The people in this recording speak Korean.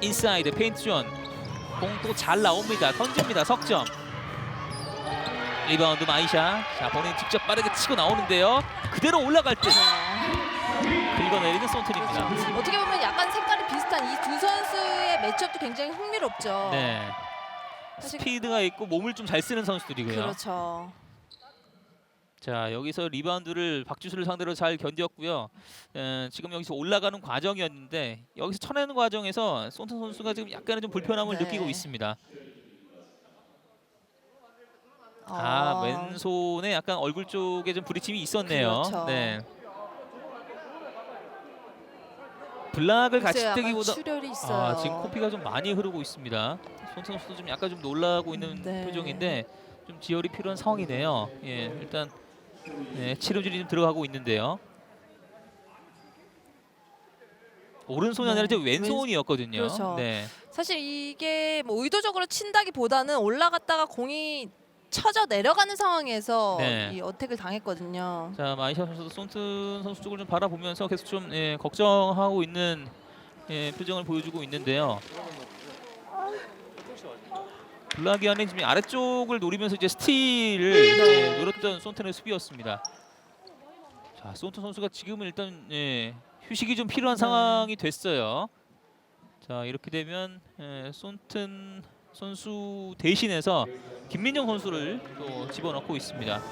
인사이드 페인트 존. 공도 잘 나옵니다. 던집니다. 석점. 리바운드 마이샤. 자 본인 직접 빠르게 치고 나오는데요. 그대로 올라갈 듯 네. 긁어내리는 손튼입니다. 어떻게 보면 약간 색깔이 비슷한 이 두 선수의 매치업도 굉장히 흥미롭죠. 네. 사실- 스피드가 있고 몸을 좀 잘 쓰는 선수들이고요. 그렇죠. 자 여기서 리바운드를 박주수를 상대로 잘 견뎠고요. 에, 지금 여기서 올라가는 과정이었는데 여기서 쳐내는 과정에서 손튼 선수가 지금 약간의 좀 불편함을 네. 느끼고 있습니다. 어, 아 왼손에 약간 얼굴 쪽에 좀 부딪힘이 있었네요. 그렇죠. 네. 블락을 같이 글쎄요, 약간 뜨기보다 출혈이 있어요. 아, 지금 코피가 좀 많이 흐르고 있습니다. 손튼 선수도 좀 약간 좀 놀라고 있는 네. 표정인데 좀 지혈이 필요한 상황이네요. 예, 일단 네, 치료줄이 좀 들어가고 있는데요. 오른손이 아니라 네, 지금 왼손이었거든요. 그렇죠. 네. 사실 이게 뭐 의도적으로 친다기보다는 올라갔다가 공이 쳐져 내려가는 상황에서 네. 이 어택을 당했거든요. 자 마이샤 선수도 손튼 선수 쪽을 좀 바라보면서 계속 좀 예, 걱정하고 있는 예, 표정을 보여주고 있는데요. 블라기안이 지금 아래쪽을 노리면서 이제 스틸을 네. 예, 노렸던 손튼의 수비였습니다. 자 손튼 선수가 지금은 일단 예, 휴식이 좀 필요한 네. 상황이 됐어요. 자 이렇게 되면 예, 손튼 선수 대신해서 김민정 선수를 또 집어넣고 있습니다.